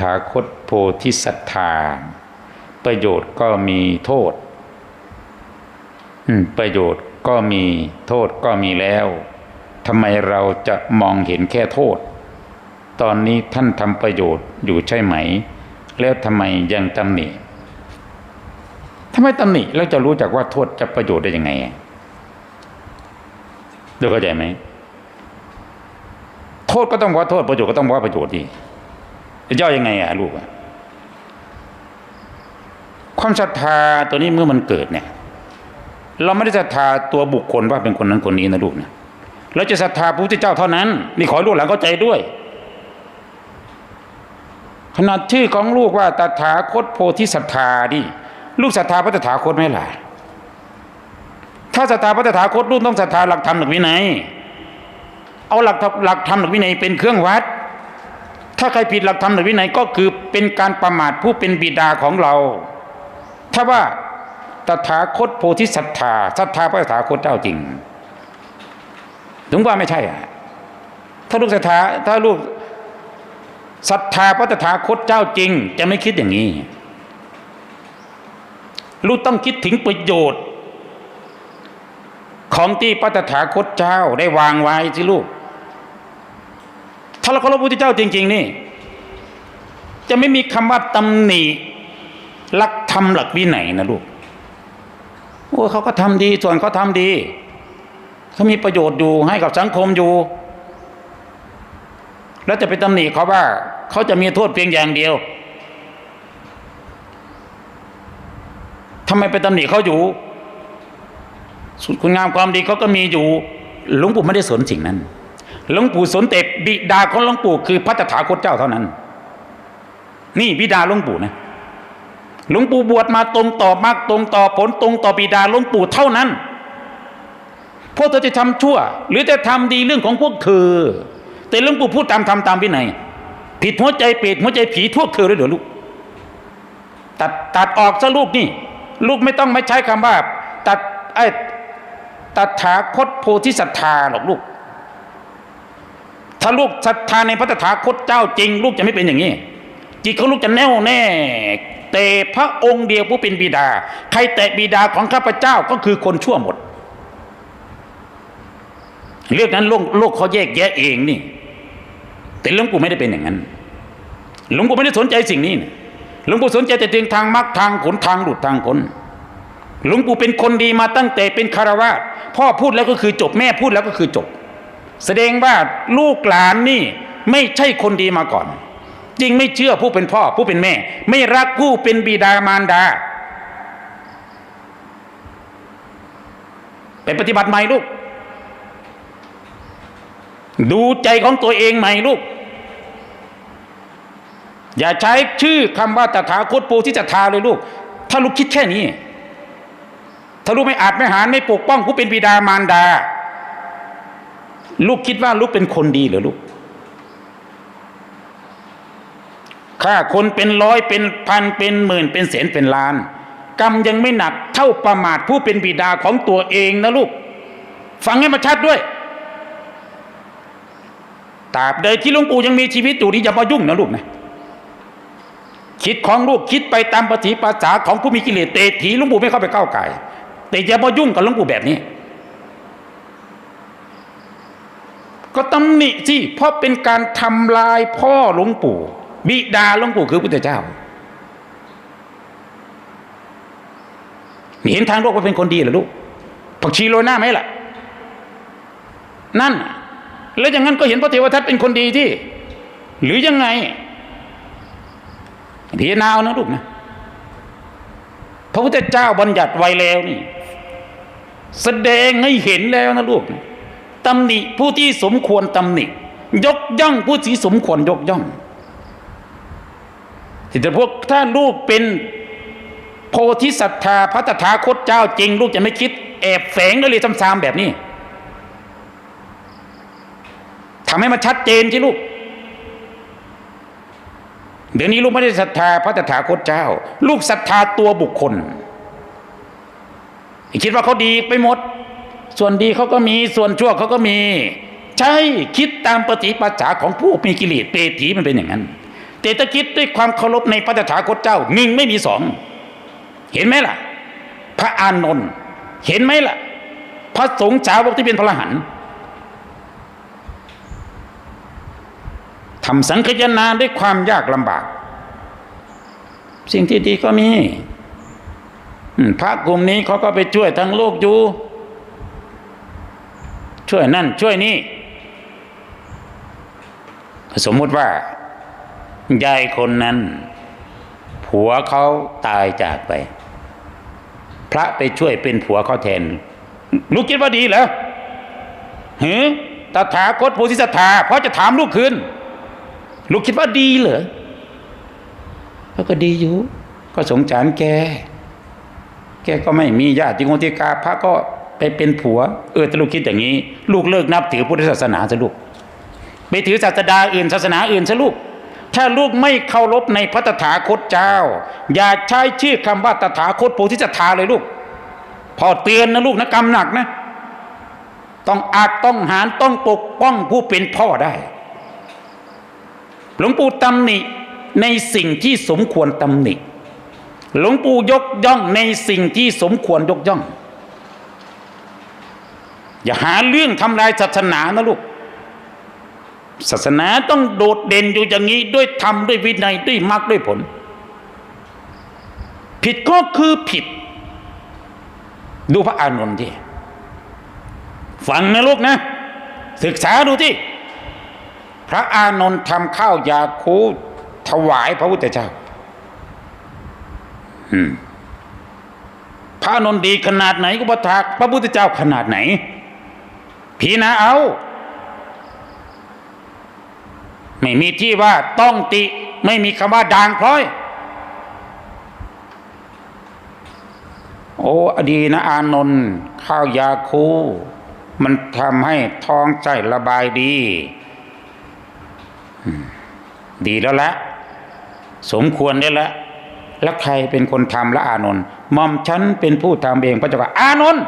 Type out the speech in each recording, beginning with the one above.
ถาคตโพธิสัตธาประโยชน์ก็มีโทษประโยชน์ก็มีโทษก็มีแล้วทำไมเราจะมองเห็นแค่โทษ ตอนนี้ท่านทำประโยชน์อยู่ใช่ไหม แล้วทำไมยังตำหนิทำไมตำหนิแล้วจะรู้จักว่าโทษจะประโยชน์ได้ยังไงดูเข้าใจไหมโทษก็ต้องว่าโทษประโยชน์ก็ต้องว่าประโยชน์ดิจะ ย่อยังไงอะลูกอะความศรัทธาตัวนี้เมื่อมันเกิดเนี่ย เราไม่ได้ศรัทธาตัวบุคคลว่าเป็นคนนั้นคนนี้นะลูกนะเราจะศรัทธาพระพุทธเจ้าเท่านั้นนี่ขอให้ลูกหลานเข้าใจด้วย ขนาดชื่อของลูกว่าตถาคตโพธิศรัทธาดิลูกศรัทธาพระตถาคตไหมล่ะถ้าศรัทธาพระตถาคตลูกต้องศรัทธาหลักธรรมหลักวินัยเอาหลักธรรมหลักธรรมหลักวินัยเป็นเครื่องวัด ถ้าใครผิดหลักธรรมหลักวินัยก็คือเป็นการประมาทผู้เป็นบิดาของเรา ถ้าว่าตถาคตโพธิศรัทธาศรัทธาพระตถาคตเจ้าจริง ถึงว่าไม่ใช่อะถ้าลูกศรัทธาถ้าลูกศรัทธาพระตถาคตเจ้าจริง จะไม่คิดอย่างนี้ ลูกต้องคิดถึงประโยชน์ ของที่พระตถาคตเจ้าได้วางไว้สิลูก ถ้าเราเคารพพระพุทธเจ้าจริง ๆ นี่ จะไม่มีคำว่าตำหนิหลักธรรมหลักวินัยนะลูกโอ้เขาก็ทำดี ส่วนเขาทำดีเขามีประโยชน์อยู่ให้กับสังคมอยู่ แล้วจะไปตำหนิเขาว่าเขาจะมีโทษเพียงอย่างเดียวทำไมไปตำหนิเขาอยู่สุดคุณงามความดีเขาก็มีอยู่หลวงปู่ไม่ได้สนสิ่งนั้น หลวงปู่สนแต่บิดาของหลวงปู่คือพระตถาคตเจ้าเท่านั้น นี่บิดาหลวงปู่นะหลวงปู่บวชมาตรงต่อมรรคตรงต่อผลตรงต่อบิดาหลวงปู่เท่านั้น พวกเธอจะทำชั่ว หรือจะทำดีเรื่องของพวกเธอ แต่หลวงปู่พูดตามทำตามวินัยผิดหัวใจเปรตหัวใจผีทั่วเธอเลยเดี๋ยวลูกตัดตัดออกซะลูกนี่ ลูกไม่ต้องไม่ใช้คำว่า ตัดไอ้ตัดถาคตโพธิศรัทธาหรอกลูก ถ้าลูกศรัทธาในพระตถาคตเจ้าจริง ลูกจะไม่เป็นอย่างนี้ จิตของลูกจะแน่วแน่แต่พระองค์เดียวผู้เป็นบิดา ใครแตะบิดาของข้าพเจ้าก็คือคนชั่วหมด เรื่องนั้นโลกโลกเขาแยกแยะเองนี่ แต่หลวงปู่ไม่ได้เป็นอย่างนั้นหลวงปู่ไม่ได้สนใจสิ่งนี้นะหลวงปู่สนใจแต่เพียงทางมรรคทางผลทางหลุดทางพ้นหลวงปู่เป็นคนดีมาตั้งแต่เป็นคารวะพ่อพูดแล้วก็คือจบแม่พูดแล้วก็คือจบ แสดงว่าลูกหลานนี่ไม่ใช่คนดีมาก่อน จริงไม่เชื่อผู้เป็นพ่อผู้เป็นแม่ ไม่รักผู้เป็นบิดามารดา ไปปฏิบัติใหม่ลูก ดูใจของตัวเองใหม่ลูก อย่าใช้ชื่อคำว่าตถาคตโพธิจัตถาเลยลูก ถ้าลูกคิดแค่นี้ ถ้าลูกไม่อาจไม่หารไม่ปกป้องผู้เป็นบิดามารดา ลูกคิดว่าลูกเป็นคนดีเหรือลูกฆ่าคนเป็นร้อยเป็นพันเป็นหมื่นเป็นแสนเป็นล้าน กรรมยังไม่หนักเท่าประมาทผู้เป็นบิดาของตัวเองนะลูก ฟังให้มาชัดด้วยตราบใดที่หลวงปู่ยังมีชีวิตอยู่นี่อย่ามายุ่งนะลูกนะคิดของลูกคิดไปตามปฏิปาษาของผู้มีกิเลสเตถีหลวงปู่ไม่เข้าไปก้าวไก่แต่อย่ามายุ่งกับหลวงปู่แบบนี้ ก็ตำหนิสิเพราะเป็นการทำลายพ่อหลวงปู่ บิดาหลวงปู่คือพระพุทธเจ้าเห็นทางโลกว่าเป็นคนดีเหรอลูกผักชีโรยหน้าไหมล่ะ นั่น แล้วอย่างนั้นก็เห็นพระเทวทัตเป็นคนดีที่ หรือยังไงพิจารณาเอานะลูกนะพระพุทธเจ้าบัญญัติไว้แล้วนี่ แสดงให้เห็นแล้วนะลูกนะ ตำหนิผู้ที่สมควรตำหนิ ยกย่องผู้ที่สมควรยกย่องแต่พวกถ้าลูกเป็นโพธิศรัทธาพระตถาคตเจ้าจริง ลูกจะไม่คิด แอบแฝงเลยซ้ำๆแบบนี้ทำให้มันชัดเจนที่ลูกเดี๋ยวนี้ลูกไม่ได้ศรัทธาพระตถาคตเจ้า ลูกศรัทธาตัวบุคคล คิดว่าเขาดีไปหมด ส่วนดีเขาก็มีส่วนชั่วเขาก็มี ใช่คิดตามปฏิปัจฉาของผู้มีกิเลสเปรตีมันเป็นอย่างนั้น แต่ถ้าคิดด้วยความเคารพในพระตถาคตเจ้าหนึ่งไม่มีสองเห็นไหมล่ะ พระอานนท์เห็นไหมล่ะ พระสงฆ์สาวกที่เป็นพระหันทำสังคยนาด้วยความยากลำบาก สิ่งที่ดีก็มีพระกลุ่มนี้เขาก็ไปช่วยทั้งโลกอยู่ ช่วยนั่นช่วยนี่สมมุติว่ายายคนนั้น ผัวเขาตายจากไป พระไปช่วยเป็นผัวเขาแทนลูกคิดว่าดีเหรอหือตถาคตโพธิสัตธาเพราะจะถามลูกคืนลูกคิดว่าดีเหรอเขาก็ดีอยู่ ก็สงสารแก แกก็ไม่มีญาติโกติกาพระก็ ไปเป็นผัว เออถ้าลูกคิดอย่างนี้ ลูกเลิกนับถือพุทธศาสนาซะลูก ไปถือศาสดาอื่นศาสนาอื่นซะลูก ถ้าลูกไม่เคารพในพระตถาคตเจ้า อย่าใช้ชื่อคำว่าตถาคตโพธิสัตธาเลยลูกพ่อเตือนนะลูกนะกรรมหนักนะ ต้องอาจต้องหารต้องปกป้องผู้เป็นพ่อได้ หลวงปู่ตำหนิในสิ่งที่สมควรตำหนิหลวงปู่ยกย่องในสิ่งที่สมควรยกย่อง อย่าหาเรื่องทำลายศาสนานะลูก ศาสนาต้องโดดเด่นอยู่อย่างนี้ ด้วยธรรมด้วยวินัยด้วยมรรคด้วยผล ผิดก็คือผิด ดูพระอานนท์ที่ฟังนะลูกนะ ศึกษาดูที่ พระอานนท์ทำข้าวยาคูถวายพระพุทธเจ้าพระอานนท์ดีขนาดไหนก็ประทักพระพุทธเจ้าขนาดไหน พีนะเอา ไม่มีที่ว่าต้องติ ไม่มีคำว่าด่างพร้อย โอ้อดีนะอานนท์ข้าวยาคู มันทำให้ท้องใจระบายดี ดีแล้วละ สมควรได้แล้วแล้วใครเป็นคนทำละอานนท์มอมฉันเป็นผู้ทำเองพระเจ้าค่ะอานนท์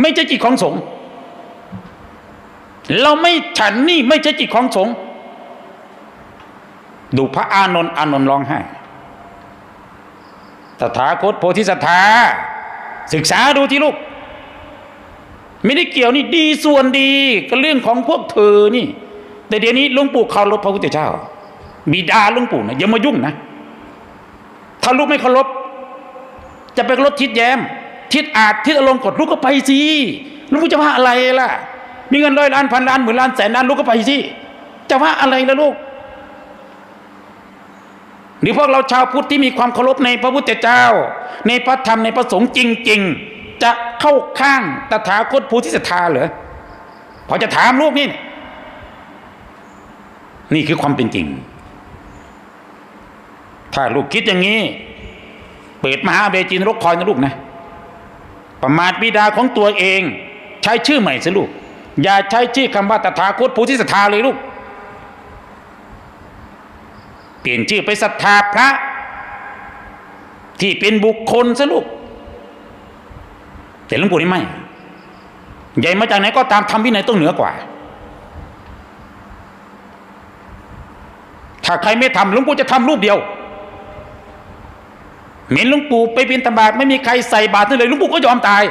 ไม่ใช่จิตของสงฆ์ เราไม่ฉันนี่ไม่ใช่จิตของสงฆ์ดูพระอานนท์อานนท์ร้องไห้ตถาคตโพธิสัตธาศึกษาดูที่ลูก ไม่ได้เกี่ยวนี่ดีส่วนดีก็เรื่องของพวกเธอนี่ แต่เดี๋ยวนี้ลุงปู่เคารพพระพุทธเจ้า บิดาลุงปู่นะอย่ามายุ่งนะ ถ้าลูกไม่เคารพจะไปเคารพทิศแย้ม ทิศอาจทิศอารมณ์กดลูกก็ไปสิลูกจะว่าอะไรล่ะ มีเงินร้อยล้านพันล้านหมื่นล้านแสนล้านลูกก็ไปสิจะว่าอะไรละลูกหรือพวกเราชาวพุทธที่มีความเคารพในพระพุทธเจ้า ในพระธรรมในพระสงฆ์จริง ๆ จะเข้าข้างตถาคตภูธิสทธาเหรอพอจะถามลูกนี่ นี่คือความเป็นจริง ถ้าลูกคิดอย่างนี้ เปิดมหาเบจินรกคอยนะลูกนะ ประมาทบิดาของตัวเอง ใช้ชื่อใหม่สิลูก อย่าใช้ชื่อคำว่าตถาคตภูธิสทธาเลยลูก เปลี่ยนชื่อไปศรัทธาพระ ที่เป็นบุคคลซะลูก แต่หลวงปู่นี่ไม่ ใหญ่มาจากไหนก็ตามทำวินัยต้องเหนือกว่า ถ้าใครไม่ทำหลวงปู่จะทำรูปเดียวเหม็นหลวงปู่ไปบินตบาทไม่มีใครใส่บาตรเลยหลวงปู่ก็ยอมตาย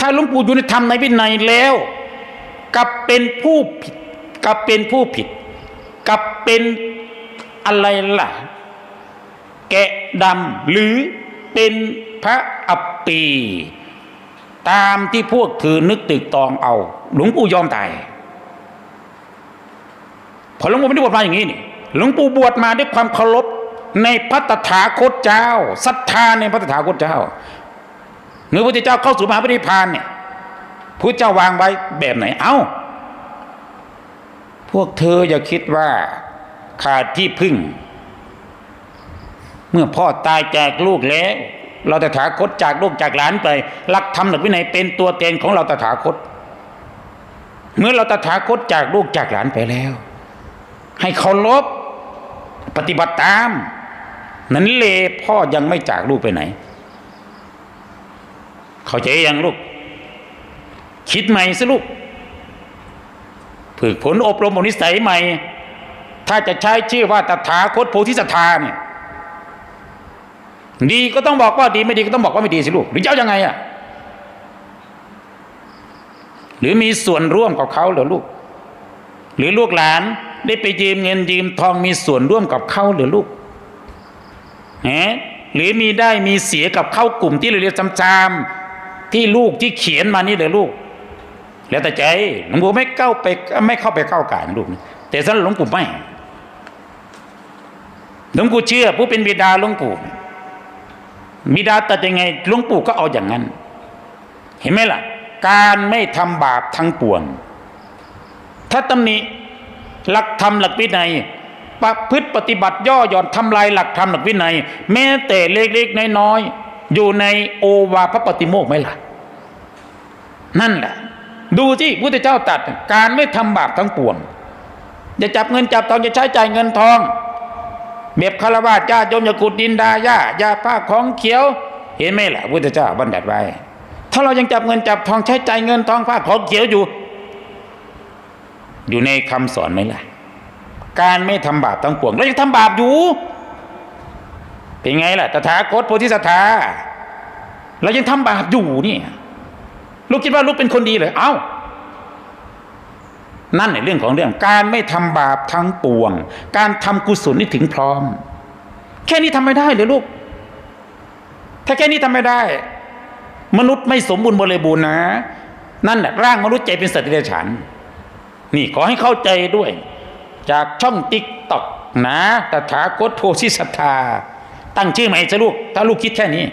ถ้าหลวงปู่อยู่ในธรรมในวินัยแล้ว กับเป็นผู้ผิดกับเป็นผู้ผิด กับเป็นอะไรล่ะ แกะดำหรือเป็นพระอัปปี ตามที่พวกคือนึกตึกตองเอา หลวงปู่ยอมตายพอหลวงปู่ไม่ได้บวชมาอย่างนี้นี่หลวงปู่บวชมาด้วยความเคารพในพระตถาคตเจ้าศรัทธาในพระตถาคตเจ้าเมื่อพระพุทธเจ้าเข้าสู่มหาปฏิพานเนี่ย พระเจ้าวางไว้แบบไหน เอ้า พวกเธออย่าคิดว่าขาดที่พึ่ง เมื่อพ่อตายจากลูกแล้ว เราตถาคตจากลูกจากหลานไปหลักธรรมหลักวินัยเป็นตัวเตนของเราตถาคต เมื่อเราตถาคตจากลูกจากหลานไปแล้ว ให้เคารพปฏิบัติตาม นั้นเลพ่อยังไม่จากลูกไปไหน เข้าใจยังลูก คิดใหม่สิลูกฝึกฝนอบรมอนิสัยใหม่ ถ้าจะใช้ชื่อว่าตถาคตโพธิสัตธาเนี่ยดีก็ต้องบอกว่าดีไม่ดีก็ต้องบอกว่าไม่ดีสิลูกหรือจะเอายังไงอะหรือมีส่วนร่วมกับเขาเหรอลูก หรือลูกหลานได้ไปยืมเงินยืมทองมีส่วนร่วมกับเขาหรือลูกฮะหรือมีได้มีเสียกับเข้ากลุ่มที่เรียนจำๆที่ลูกที่เขียนมานี่เหรอลูก แล้วแต่ใจหลวงปู่ไม่เข้าไปไม่เข้าไปเข้าการลูกนะแต่สำหรับหลวงปู่ไม่หลวงปู่เชื่อผู้เป็นบิดาหลวงปู่บิดาตัดยังไงหลวงปู่ก็เอาอย่างนั้น เห็นไหมล่ะ การไม่ทำบาปทั้งปวง ถ้าตำหนิหลักธรรมหลักวินัยประพฤติปฏิบัติย่อหย่อนทำลายหลักธรรมหลักวินัย แม้แต่เล็กๆน้อยๆอยู่ในโอวาพระปฏิโมกไหมล่ะ นั่นแหละ ดูที่พุทธเจ้าตัดการไม่ทำบาปทั้งปวงอย่าจับเงินจับทองอย่าใช้จ่ายเงินทองเบียบคารวะญาติโยมอย่าขุดดินดาหญ้าอย่าผ้าของเขียว เห็นไหมล่ะพุทธเจ้าบัญญัติไว้ ถ้าเรายังจับเงินจับทองใช้จ่ายเงินทองผ้าของเขียวอยู่ อยู่ในคำสอนไหมล่ะ การไม่ทำบาปทั้งปวงเรายังทำบาปอยู่ เป็นไงล่ะตถาคตโพธิสัตธาเรายังทำบาปอยู่นี่ ลูกคิดว่าลูกเป็นคนดีเลยเอ้านั่นในเรื่องของเรื่อง การไม่ทำบาปทั้งปวง การทำกุศลนี่ถึงพร้อม แค่นี้ทำไม่ได้เลยลูก ถ้าแค่นี้ทำไม่ได้ มนุษย์ไม่สมบูรณ์บริบูรณ์นะ นั่นแหละร่างมนุษย์ใจเป็นสัตว์เดรัจฉานนี่ขอให้เข้าใจด้วย จากช่องติ๊กต็อกนะตถาคตโพธิสัตธาตั้งชื่อใหม่จะลูก ถ้าลูกคิดแค่นี้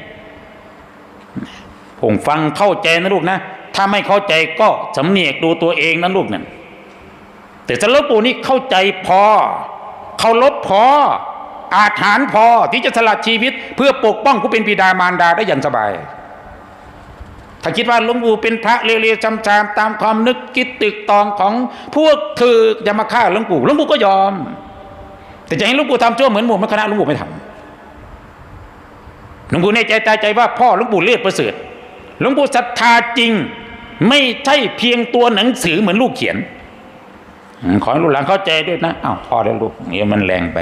ผมฟังเข้าใจนะลูกนะ ถ้าไม่เข้าใจก็สำเนียกดูตัวเองนะลูกนั่นแต่สำหรับปู่นี่เข้าใจพอเคารพพอ อาถรรพอที่จะสละชีวิต เพื่อปกป้องผู้เป็นบิดามารดาได้อย่างสบาย ถ้าคิดว่าหลวงปู่เป็นพระเรียวๆจำจามตามความนึกคิดตึกตองของพวกเธอจะมาฆ่าหลวงปู่หลวงปู่ก็ยอม แต่จะให้หลวงปู่ทำชั่วเหมือนหมู่มนคณะหลวงปู่ไม่ทำหลวงปู่ในใจตายใจว่าพ่อหลวงปู่เลือดประเสริฐ หลวงปู่ศรัทธาจริง ไม่ใช่เพียงตัวหนังสือเหมือนลูกเขียน ขอให้ลูกหลานเข้าใจด้วยนะอ้าวพอแล้วลูกเดี๋ยวมันแรงไป